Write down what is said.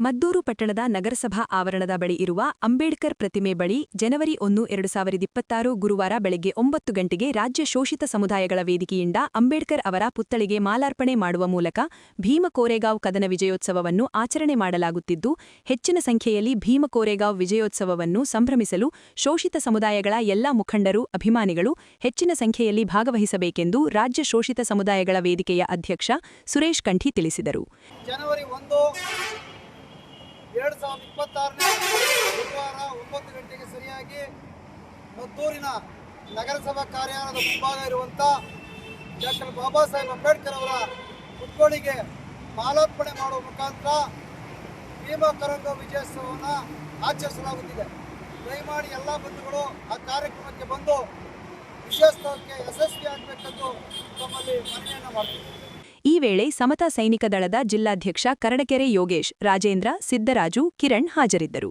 ಮದ್ದೂರು ಪಟ್ಟಣದ ನಗರಸಭಾ ಆವರಣದ ಬಳಿ ಇರುವ ಅಂಬೇಡ್ಕರ್ ಪ್ರತಿಮೆ ಬಳಿ ಜನವರಿ ಒಂದು, ಎರಡು ಸಾವಿರದ ಇಪ್ಪತ್ತಾರು ಗುರುವಾರ ಬೆಳಗ್ಗೆ ಒಂಬತ್ತು ಗಂಟೆಗೆ ರಾಜ್ಯ ಶೋಷಿತ ಸಮುದಾಯಗಳ ವೇದಿಕೆಯಿಂದ ಅಂಬೇಡ್ಕರ್ ಅವರ ಪುತ್ಥಳಿಗೆ ಮಾಲಾರ್ಪಣೆ ಮಾಡುವ ಮೂಲಕ ಭೀಮ ಕೋರೆಗಾಂವ್ ಕದನ ವಿಜಯೋತ್ಸವವನ್ನು ಆಚರಣೆ ಮಾಡಲಾಗುತ್ತಿದ್ದು, ಹೆಚ್ಚಿನ ಸಂಖ್ಯೆಯಲ್ಲಿ ಭೀಮ ಕೋರೆಗಾಂವ್ ವಿಜಯೋತ್ಸವವನ್ನು ಸಂಭ್ರಮಿಸಲು ಶೋಷಿತ ಸಮುದಾಯಗಳ ಎಲ್ಲಾ ಮುಖಂಡರು, ಅಭಿಮಾನಿಗಳು ಹೆಚ್ಚಿನ ಸಂಖ್ಯೆಯಲ್ಲಿ ಭಾಗವಹಿಸಬೇಕೆಂದು ರಾಜ್ಯ ಶೋಷಿತ ಸಮುದಾಯಗಳ ವೇದಿಕೆಯ ಅಧ್ಯಕ್ಷ ಸುರೇಶ್ ಕಂಠಿ ತಿಳಿಸಿದರು. ಎರಡು ಸಾವಿರದ ಇಪ್ಪತ್ತಾರನೇ ಗುರುವಾರ ಒಂಬತ್ತು ಗಂಟೆಗೆ ಸರಿಯಾಗಿ ಮದ್ದೂರಿನ ನಗರಸಭಾ ಕಾರ್ಯಾಲಯದ ಮುಂಭಾಗ ಇರುವಂಥ ಡಾಕ್ಟರ್ ಬಾಬಾ ಸಾಹೇಬ್ ಅಂಬೇಡ್ಕರ್ ಅವರ ಪುತ್ಥಳಿಗೆ ಮಾಲಾರ್ಪಣೆ ಮಾಡುವ ಮುಖಾಂತರ ಭೀಮಾ ಕರಂಗ ವಿಜಯೋತ್ಸವವನ್ನು ಆಚರಿಸಲಾಗುತ್ತಿದೆ. ದಯಮಾಡಿ ಎಲ್ಲ ಬಂಧುಗಳು ಆ ಕಾರ್ಯಕ್ರಮಕ್ಕೆ ಬಂದು ವಿಜಯೋತ್ಸವಕ್ಕೆ ಯಶಸ್ವಿಯಾಗಬೇಕೆಂದು ತಮ್ಮಲ್ಲಿ ಮನವಿಯನ್ನು ಮಾಡ್ತೀವಿ ಈ ವೇಳೆ ಸಮತಾ ಸೈನಿಕ ದಳದ ಜಿಲ್ಲಾಧ್ಯಕ್ಷ ಕರಡಕೆರೆ ಯೋಗೇಶ್ ರಾಜೇಂದ್ರ ಸಿದ್ದರಾಜು ಕಿರಣ್ ಹಾಜರಿದ್ದರು.